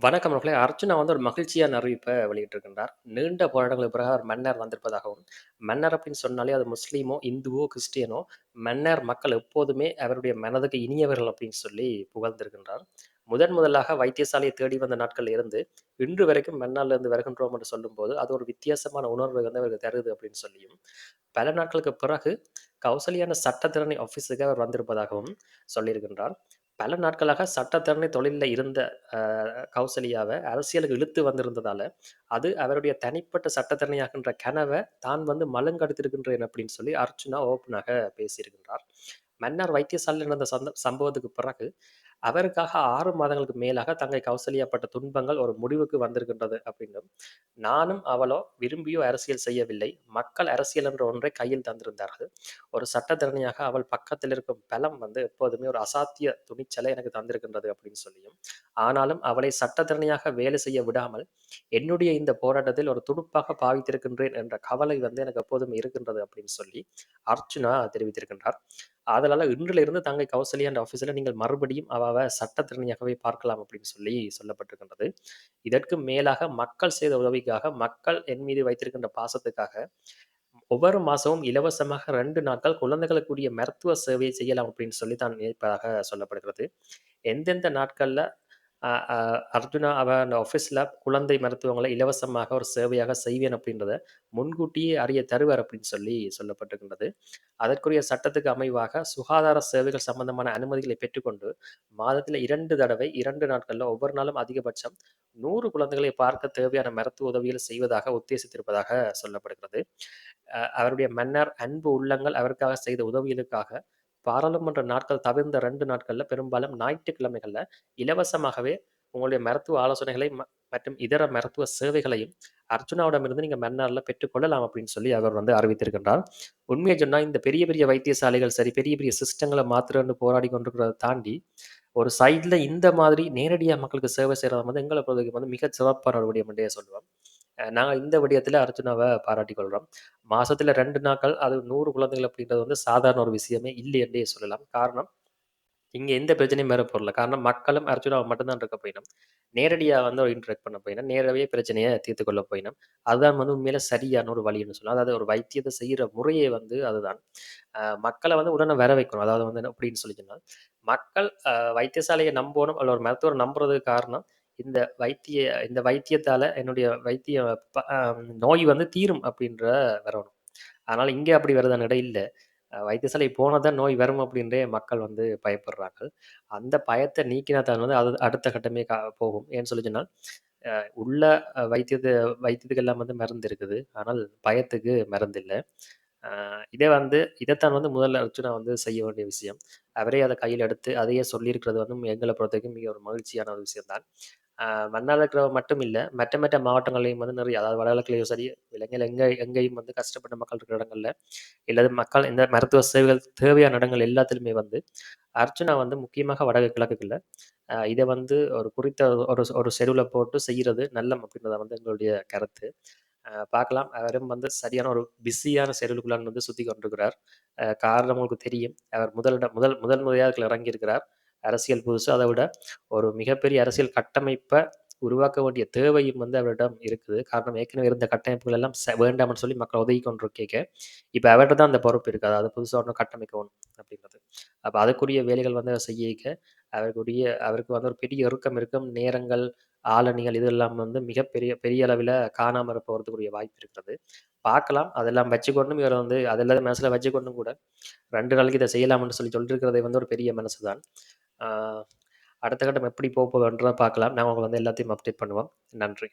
வணக்கம் மக்களே! அர்ஜுனா வந்து ஒரு மகிழ்ச்சியான அறிவிப்பை வெளியிட்டிருக்கின்றார். நீண்ட போராட்டங்களுக்கு பிறகு அவர் மன்னர் வந்திருப்பதாகவும், மன்னர் அப்படின்னு சொன்னாலே அது முஸ்லீமோ, இந்துவோ, கிறிஸ்டியனோ, மன்னர் மக்கள் எப்போதுமே அவருடைய மனதுக்கு இனியவர்கள் அப்படின்னு சொல்லி புகழ்ந்திருக்கின்றார். முதன் முதலாக வைத்தியசாலையை தேடி வந்த நாட்கள் இருந்து, இன்று வரைக்கும் மன்னார்ல இருந்து வருகின்றோம் என்று சொல்லும்போது, அது ஒரு வித்தியாசமான உணர்வு வந்து அவருக்கு தருது அப்படின்னு சொல்லியும், பல நாட்களுக்கு பிறகு கௌசல்யான சட்டத்திறனை ஆஃபீஸுக்கு அவர் வந்திருப்பதாகவும் சொல்லியிருக்கின்றார். பல நாட்களாக சட்டத்தரணி தொழிலில் இருந்த அ அரசியலுக்கு இழுத்து வந்திருந்ததால, அது அவருடைய தனிப்பட்ட சட்டத்தரணியாகின்ற கனவை தான் வந்து மழுங்கடித்திருக்கின்றேன் அப்படின்னு சொல்லி அர்ச்சுனா ஓப்பனாக பேசியிருக்கின்றார். மன்னார் வைத்தியசாலையில் நடந்த சந்த சம்பவத்துக்கு பிறகு, அவருக்காக ஆறு மாதங்களுக்கு மேலாக தங்கை கௌசல்யாப்பட்ட துன்பங்கள் ஒரு முடிவுக்கு வந்திருக்கின்றது அப்படின்னும், நானும் அவளோ விரும்பியோ அரசியல் செய்யவில்லை. மக்கள் அரசியல் என்ற ஒன்றை கையில் தந்திருந்தார்கள். ஒரு சட்டத்திறனையாக அவள் பக்கத்தில் இருக்கும் பலம் வந்து எப்போதுமே ஒரு அசாத்திய துணிச்சலை எனக்கு தந்திருக்கின்றது அப்படின்னு சொல்லியும், ஆனாலும் அவளை சட்டத்திறனையாக வேலை செய்ய விடாமல், என்னுடைய இந்த போராட்டத்தில் ஒரு துடுப்பாக பாவித்திருக்கின்றேன் என்ற கவலை வந்து எனக்கு எப்போதும் இருக்கின்றது அப்படின்னு சொல்லி அர்ச்சுனா தெரிவித்திருக்கின்றார். அதனால இன்றிலிருந்து தங்கை கௌசல்யா என்ற ஆஃபீஸில் நீங்கள் மறுபடியும் அவாவ சட்டத்திறனியாகவே பார்க்கலாம் அப்படின்னு சொல்லி சொல்லப்பட்டிருக்கின்றது. இதற்கு மேலாக மக்கள் செய்த உதவிக்காக, மக்கள் என் மீது வைத்திருக்கின்ற பாசத்துக்காக, ஒவ்வொரு மாசமும் இலவசமாக ரெண்டு நாட்கள் குழந்தைகளுக்குரிய மருத்துவ சேவையை செய்யலாம் அப்படின்னு சொல்லி தான் நினைப்பதாக சொல்லப்படுகிறது. எந்தெந்த நாட்கள்ல அ அ அர்ஜுனா அவ அந்த ஆஃபீஸில் குழந்தை மருத்துவங்களை இலவசமாக ஒரு சேவையாக செய்வேன் அப்படின்றத முன்கூட்டியே அறிய தருவார் அப்படின்னு சொல்லி சொல்லப்பட்டிருக்கின்றது. அதற்குரிய சட்டத்துக்கு அமைவாக சுகாதார சேவைகள் சம்பந்தமான அனுமதிகளை பெற்றுக்கொண்டு, மாதத்தில இரண்டு தடவை இரண்டு நாட்களில் ஒவ்வொரு நாளும் அதிகபட்சம் நூறு குழந்தைகளை பார்க்க தேவையான மருத்துவ உதவிகளை செய்வதாக உத்தேசித்திருப்பதாக சொல்லப்படுகிறது. அ அவருடைய மன்னர் அன்பு உள்ளங்கள் அவருக்காக செய்த உதவிகளுக்காக, பாராளுமன்ற நாட்கள் தவிர்ந்த ரெண்டு நாட்களில் பெரும்பாலும் ஞாயிற்றுக்கிழமைகளில் இலவசமாகவே உங்களுடைய மருத்துவ ஆலோசனைகளை ம மற்றும் இதர மருத்துவ சேவைகளையும் அர்ஜுனாவிடமிருந்து நீங்கள் மன்னார்ல பெற்றுக்கொள்ளலாம் அப்படின்னு சொல்லி அவர் வந்து அறிவித்திருக்கின்றார். உண்மையை சொன்னால் இந்த பெரிய பெரிய வைத்தியசாலைகள் சரி, பெரிய பெரிய சிஸ்டங்களை மாத்துறேன்னு போராடி கொண்டிருக்கிறத தாண்டி, ஒரு சைடில் இந்த மாதிரி நேரடியாக மக்களுக்கு சேவை செய்கிறத வந்து எங்களை பொறுத்தவரைக்கும் வந்து மிக சிறப்பான ஒரு விடயம் என்றே நாங்கள் நாங்க இந்த விடயத்தில அர்ஜுனாவை பாராட்டிக் கொள்றோம். மாசத்தில 2 நாட்கள், அது நூறு குழந்தைகள் அப்படின்றது வந்து சாதாரண ஒரு விஷயமே இல்லை என்றே சொல்லலாம். காரணம், இங்க எந்த பிரச்சனையும் வரப்போறதில்ல. காரணம் மக்களும் அர்ஜுனாவை மட்டும்தான் இருக்க போயினும் நேரடியா வந்து ஒரு இன்ட்ராக்ட் பண்ண போயினோம். நேரவே பிரச்சனையை தீர்த்து கொள்ள போயினும் அதுதான் வந்து உண்மையில சரியான ஒரு வழின்னு சொல்லலாம். அதாவது ஒரு வைத்தியத்தை செய்கிற முறையே வந்து அதுதான். மக்களை வந்து உடனே வர வைக்கணும். அதாவது வந்து அப்படின்னு சொல்லி சொன்னால் மக்கள் வைத்தியசாலையை நம்பணும், அல்ல ஒரு மருத்துவரை நம்புறதுக்கு காரணம், இந்த வைத்திய இந்த வைத்தியத்தால என்னுடைய வைத்திய ப நோய் வந்து தீரும் அப்படின்ற வரணும். அதனால இங்க அப்படி வருதான்னு கேட்டா இல்லை வைத்தியசாலை போனா தான் நோய் வரும் அப்படின்றே மக்கள் வந்து பயப்படுறார்கள். அந்த பயத்தை நீக்கினா தான் வந்து அது அடுத்த கட்டமே கா போகும். ஏன்னு சொல்லி சொன்னால் உள்ள வைத்தியத்து வைத்தியத்துக்கெல்லாம் வந்து மருந்து இருக்குது. ஆனால் பயத்துக்கு மருந்து இல்லை இதே வந்து இதைத்தான் வந்து முதல்ல அர்ச்சுனா வந்து செய்ய வேண்டிய விஷயம். அவரே அதை கையில் எடுத்து அதையே சொல்லியிருக்கிறது வந்து எங்கள பொறுத்தவரைக்கும் மிக ஒரு மகிழ்ச்சியான ஒரு விஷயம் தான். மட்டும் இல்லை மற்ற மற்ற மாவட்டங்களையும் வந்து நிறைய அதாவது வடகிழக்குலையும் சரி, இலங்கையில எங்கே எங்கேயும் வந்து கஷ்டப்பட்ட மக்கள் இருக்கிற இடங்கள்ல, இல்லது மக்கள் இந்த மருத்துவ சேவைகள் தேவையான இடங்கள் எல்லாத்திலுமே வந்து, அர்ச்சனா வந்து முக்கியமாக வட கிழக்குகள்ல, இதை வந்து ஒரு குறித்த ஒரு ஒரு செருவில் போட்டு செய்கிறது நல்லம் அப்படின்றத வந்து எங்களுடைய கருத்து. பார்க்கலாம். அவரும் வந்து சரியான ஒரு பிஸியான செருவுக்குள்ளான்னு வந்து சுற்றி கொண்டிருக்கிறார். காரணம் உங்களுக்கு தெரியும். அவர் முதலிடம் முதல் முதல் முறையாக இறங்கியிருக்கிறார். அரசியல் புதுசு. அதை விட ஒரு மிகப்பெரிய அரசியல் கட்டமைப்பை உருவாக்க வேண்டிய தேவையும் வந்து அவரிடம் இருக்குது. காரணம் ஏற்கனவே இருந்த கட்டமைப்புகள் எல்லாம் ச சொல்லி மக்கள் உதவி கொண்டிருக்கைக்க, இப்போ அவர்கிட்ட தான் அந்த பொறுப்பு இருக்குது அதாவது புதுசாக ஒன்று கட்டமைக்கணும் அப்படின்றது. அப்போ அதுக்குரிய வேலைகள் வந்து அவர் செய்யக்க, அவருக்குரிய அவருக்கு வந்து ஒரு பெரிய இறுக்கம் இருக்கும். நேரங்கள், ஆளணிகள் இதெல்லாம் வந்து மிகப்பெரிய பெரிய அளவில் காணாமல் போகிறதுக்குரிய வாய்ப்பு இருக்கிறது. பார்க்கலாம். அதெல்லாம் வச்சுக்கொண்டும் இவர் வந்து அதெல்லாம் மனசில் வச்சுக்கொண்டும் கூட ரெண்டு நாளைக்கு இதை செய்யலாம்னு சொல்லி சொல்லியிருக்கிறதே வந்து ஒரு பெரிய மனசு தான். அடுத்த கட்டம் எப்படி போப்போகுதுன்றத பார்க்கலாம். நான் உங்களை வந்து எல்லாத்தையும் அப்டேட் பண்ணுவோம். நன்றி.